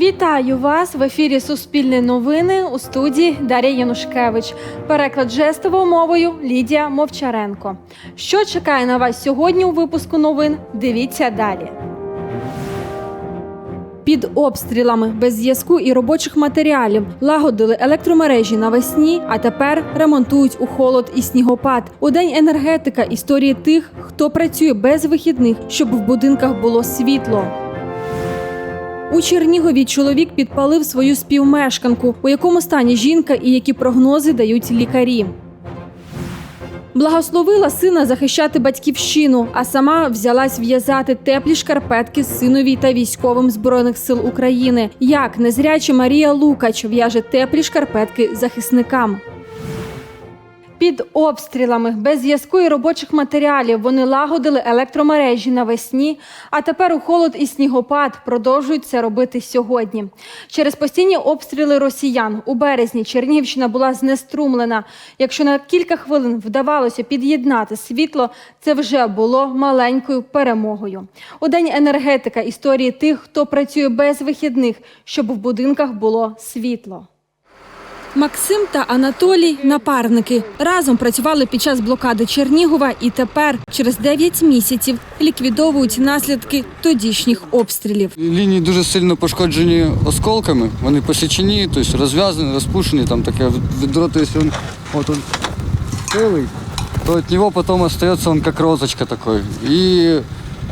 Вітаю вас в ефірі Суспільне новини у студії Дар'я Янушкевич. Переклад жестовою мовою Лідія Мовчаренко. Що чекає на вас сьогодні у випуску новин? Дивіться далі. Під обстрілами без зв'язку і робочих матеріалів лагодили електромережі навесні, а тепер ремонтують у холод і снігопад. У день енергетика історії тих, хто працює без вихідних, щоб в будинках було світло. У Чернігові чоловік підпалив свою співмешканку, у якому стані жінка і які прогнози дають лікарі. Благословила сина захищати батьківщину, а сама взялась в'язати теплі шкарпетки синові та військовим збройних сил України. Як незряча Марія Лукач в'яже теплі шкарпетки захисникам. Під обстрілами без зв'язку і робочих матеріалів вони лагодили електромережі навесні, а тепер у холод і снігопад продовжують це робити сьогодні. Через постійні обстріли росіян у березні Чернігівщина була знеструмлена. Якщо на кілька хвилин вдавалося під'єднати світло, це вже було маленькою перемогою. У день енергетика історії тих, хто працює без вихідних, щоб в будинках було світло. Максим та Анатолій напарники разом працювали під час блокади Чернігова і тепер, через 9 місяців, ліквідовують наслідки тодішніх обстрілів. Лінії дуже сильно пошкоджені осколками, вони посічені, тобто розв'язані, розпушені, там таке відро, якщо він от он целый, то от нього потім остається он як розочка такой. І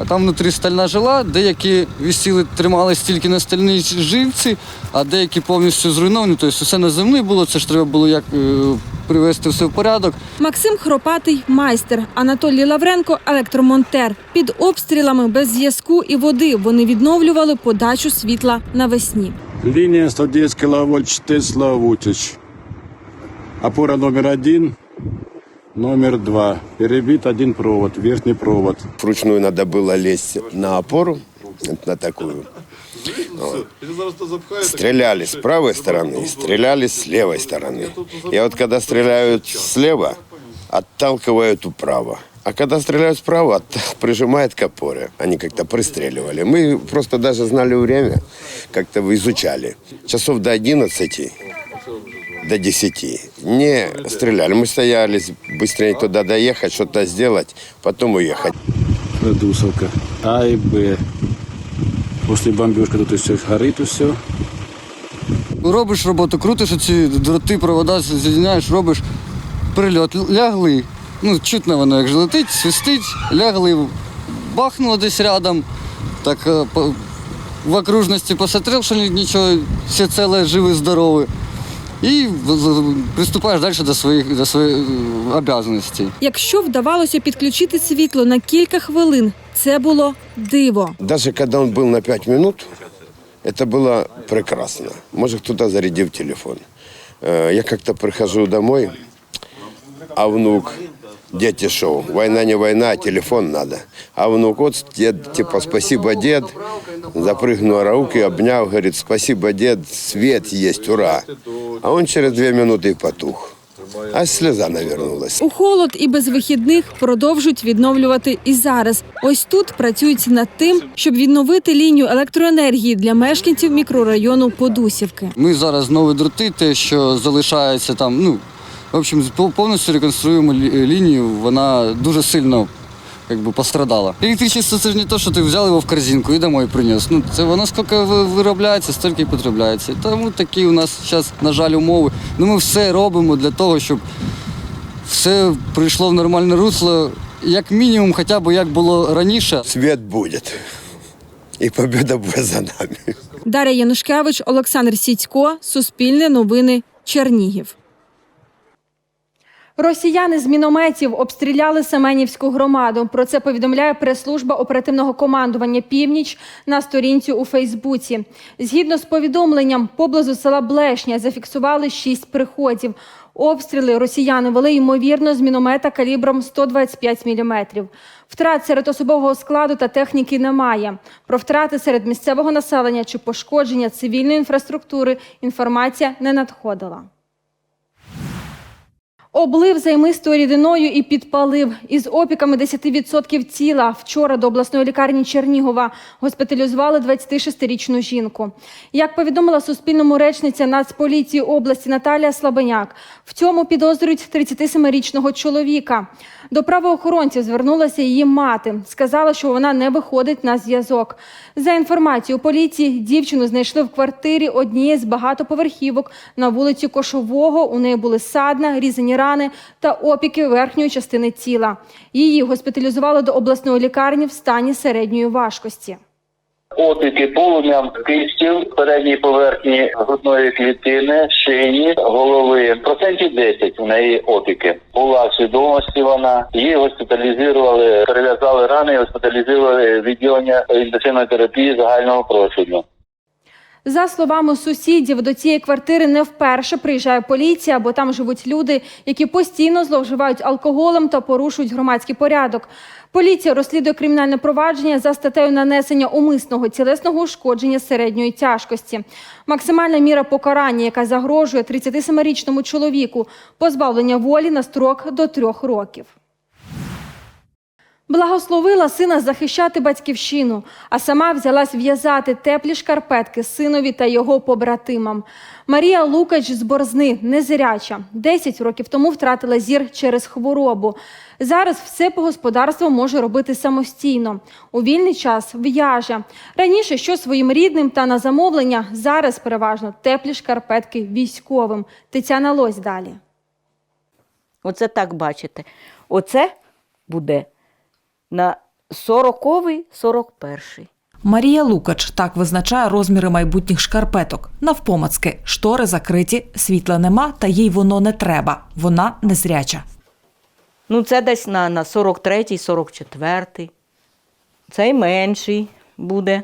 а там внутрі стальна жила, деякі висіли, тримались тільки на стальній живці, а деякі повністю зруйновані. Тобто все на землі було, це ж треба було як е, привести все в порядок. Максим Хропатий майстер, Анатолій Лавренко електромонтер. Під обстрілами без зв'язку і води вони відновлювали подачу світла навесні. Линия 110 киловольт Тесла Вутич. Опора номер один, номер два. Перебит один провод, верхний провод. Вручную надо было лезть на опору, на такую. Вот. Стреляли с правой стороны, стреляли с левой стороны. И вот когда стреляют слева, отталкивают вправо. А когда стреляют справа, прижимает к опоре. Они как-то пристреливали. Мы просто даже знали время, как-то изучали. Часов до 11 до 10. Не стреляли. Мы стояли быстрее туда доехать, что-то сделать, потом уехать. Продусовка. А и Б. После бомбежки тут все горит, все. Робиш роботу, крутиш оці дроти, провода, з'єднаєш, робиш прильот, лягли. Ну, чутно воно, як же летить, свистить, лягли, бахнуло десь рядом, так е, по- в окружності посмотрел, що ні- нічого, все ціле, живе, здорове І в- з- приступаєш далі до своїх до своїх е, обов'язків. Якщо вдавалося підключити світло на кілька хвилин, це було диво. Даже когда он был на 5 минут, это было прекрасно. Может, кто-то зарядил телефон. Э, Я как-то прихожу домой, а внук, дети шоу, война не война, а телефон надо. А внук, вот дед, типа, спасибо, дед, запрыгнул руки, обнял, говорит, спасибо, дед, свет есть, ура. А он через две минуты и потух. А слеза навернулась. У холод і без вихідних продовжують відновлювати і зараз. Ось тут працюють над тим, щоб відновити лінію електроенергії для мешканців мікрорайону Подусівки. Ми зараз нові дроти, те, що залишається там, ну, в общем, пов- повністю реконструюємо лі- лінію, вона дуже сильно як би, пострадала. Електричество це ж не те, що ти взяв його в корзинку і домой приніс. Ну, це воно скільки виробляється, стільки і потребляється. Тому такі у нас зараз, на жаль, умови. Ну, ми все робимо для того, щоб все прийшло в нормальне русло, як мінімум, хоча б як було раніше. Свет будет. И победа будет за нами. Дар'я Янушкевич, Олександр Сідько, Суспільне новини, Чернігів. Росіяни з мінометів обстріляли Семенівську громаду. Про це повідомляє прес-служба оперативного командування Північ на сторінці у Фейсбуці. Згідно з повідомленням, поблизу села Блешня зафіксували шість приходів. Обстріли росіяни вели ймовірно з міномета калібром 125 мм. Втрат серед особового складу та техніки немає. Про втрати серед місцевого населення чи пошкодження цивільної інфраструктури інформація не надходила. Облив займистою рідиною і підпалив. Із опіками 10% тіла вчора до обласної лікарні Чернігова госпіталізували 26-річну жінку. Як повідомила Суспільному речниця Нацполіції області Наталія Слабеняк, в цьому підозрюють 37-річного чоловіка. До правоохоронців звернулася її мати. Сказала, що вона не виходить на зв'язок. За інформацією поліції, дівчину знайшли в квартирі однієї з багатоповерхівок на вулиці Кошового. У неї були садна, різані рани та опіки верхньої частини тіла. Її госпіталізували до обласної лікарні в стані середньої важкості. Опіки полум'ям кистів передній поверхні грудної клітини, шиї, голови. Процентів 10 у неї опіки. Була в свідомості вона. Її госпіталізували, перев'язали рани, госпіталізували відділення інтенсивної терапії загального профілю. За словами сусідів, до цієї квартири не вперше приїжджає поліція, бо там живуть люди, які постійно зловживають алкоголем та порушують громадський порядок. Поліція розслідує кримінальне провадження за статтею нанесення умисного тілесного ушкодження середньої тяжкості. Максимальна міра покарання, яка загрожує 37-річному чоловіку, позбавлення волі на строк до трьох років. Благословила сина захищати батьківщину, а сама взялась в'язати теплі шкарпетки синові та його побратимам. Марія Лукач з Борзни, незряча, 10 років тому втратила зір через хворобу. Зараз все по господарству може робити самостійно. У вільний час в'яже. Раніше що своїм рідним та на замовлення, зараз переважно теплі шкарпетки військовим. Тетяна Лось далі. Оце так бачите. Оце буде на 40-й, 41-й. Марія Лукач так визначає розміри майбутніх шкарпеток. Навпомацки, штори закриті, світла нема, та їй воно не треба. Вона незряча. Ну, це десь на, на 43-й, 44-й. Цей менший буде.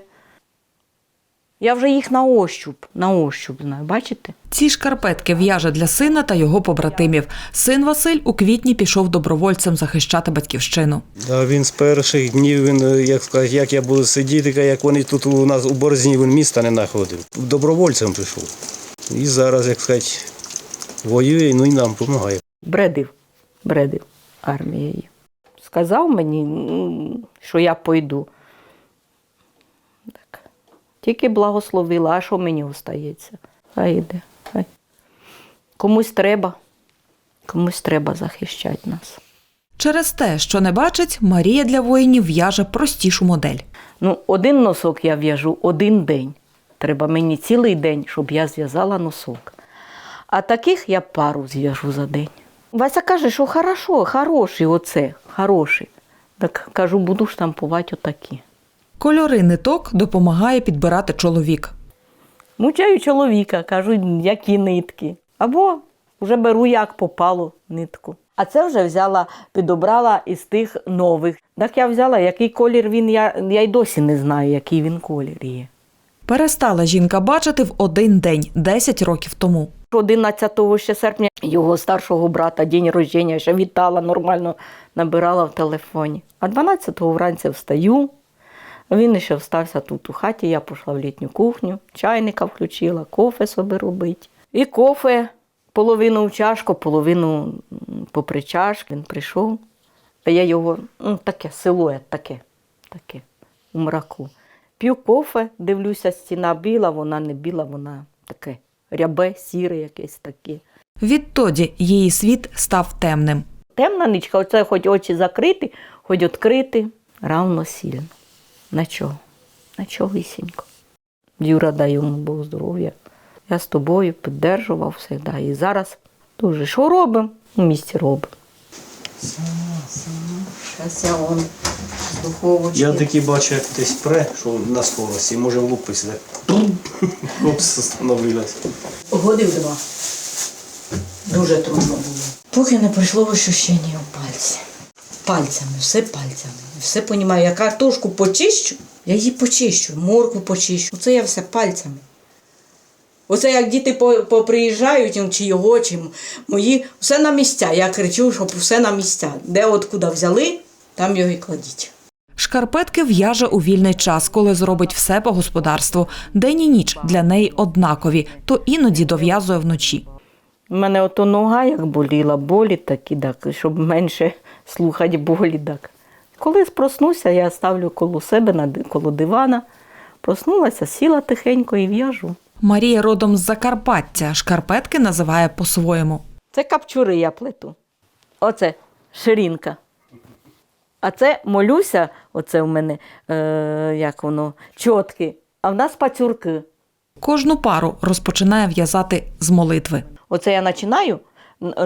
Я вже їх на ощуп, на ощуп знаю, бачите? Ці шкарпетки в'яже для сина та його побратимів. Син Василь у квітні пішов добровольцем захищати батьківщину. Да, він з перших днів, він, як як я буду сидіти, як вони тут у нас у Борзні, він міста не знаходив. Добровольцем прийшов. І зараз, як сказати, воює, ну і нам допомагає. Бредив, бредив армією. Сказав мені, що я пойду. Тільки благословила, а що мені остається? Хай йде. Хай. Комусь треба, комусь треба захищати нас. Через те, що не бачить, Марія для воїнів в'яже простішу модель. Ну, один носок я в'яжу один день. Треба мені цілий день, щоб я зв'язала носок. А таких я пару зв'яжу за день. Вася каже, що хорошо, хороший оце, хороший. Так кажу, буду штампувати отакі. Кольори ниток допомагає підбирати чоловік. Мучаю чоловіка, кажу, які нитки. Або вже беру як попало нитку. А це вже взяла, підобрала із тих нових. Так я взяла, який колір він, я, я й досі не знаю, який він колір є. Перестала жінка бачити в один день 10 років тому. 11 ще серпня його старшого брата день рождення ще вітала, нормально набирала в телефоні. А 12-го вранці встаю. Він ще встався тут у хаті, я пішла в літню кухню, чайника включила, кофе собі робить. І кофе половину в чашку, половину попри чашки. Він прийшов, а я його, ну, таке, силует, таке, таке, у мраку. П'ю кофе, дивлюся, стіна біла, вона не біла, вона таке рябе, сіре якесь таке. Відтоді її світ став темним. Темна ничка, оце хоч очі закриті, хоч відкрити, равно сильно. На чого? На чогісінько. Юра дай йому Бог здоров'я. Я з тобою піддержував завжди. І зараз дуже що робимо? У місті робимо. Зараз я он з духовочки. Я таки бачу, як десь пре, що на скорості, може влупитися. Опс, остановилась. Годив два. Дуже трудно було. Поки не прийшло ощущення у пальці. Пальцями, все пальцями. Все понімаю. Я картошку почищу, я її почищу, моркву почищу. Оце я все пальцями. Оце як діти поприїжджають чи його, чи мої, все на місця. Я кричу, щоб все на місця. Де от куди взяли, там його і кладіть. Шкарпетки в'яже у вільний час, коли зробить все по господарству. День і ніч для неї однакові, то іноді дов'язує вночі. У мене ото нога як боліла, болі такі, так, щоб менше слухати болі. Так. Коли проснуся, я ставлю коло себе на коло дивана. Проснулася, сіла тихенько і в'яжу. Марія родом з Закарпаття. Шкарпетки називає по-своєму. Це капчури я плету. Оце ширинка. А це молюся, оце в мене, е, як воно, чотки, а в нас пацюрки. Кожну пару розпочинає в'язати з молитви. Оце я починаю,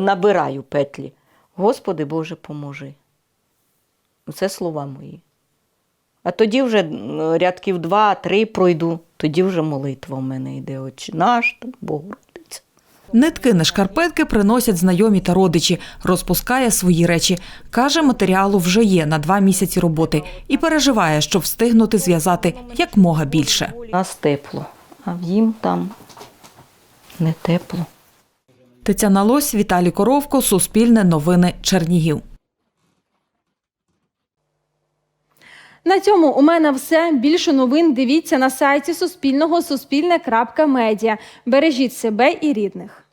набираю петлі. Господи Боже, поможи. Це слова мої. А тоді вже рядків два-три пройду, тоді вже молитва в мене йде. Отче наш, там, Богородиця. Нитки на шкарпетки приносять знайомі та родичі, розпускає свої речі. Каже, матеріалу вже є на два місяці роботи і переживає, щоб встигнути зв'язати якмога більше. У нас тепло, а в їм там не тепло. Тетяна Лось, Віталій Коровко, Суспільне новини Чернігів. На цьому у мене все. Більше новин дивіться на сайті Суспільного Суспільне.Медіа. Бережіть себе і рідних.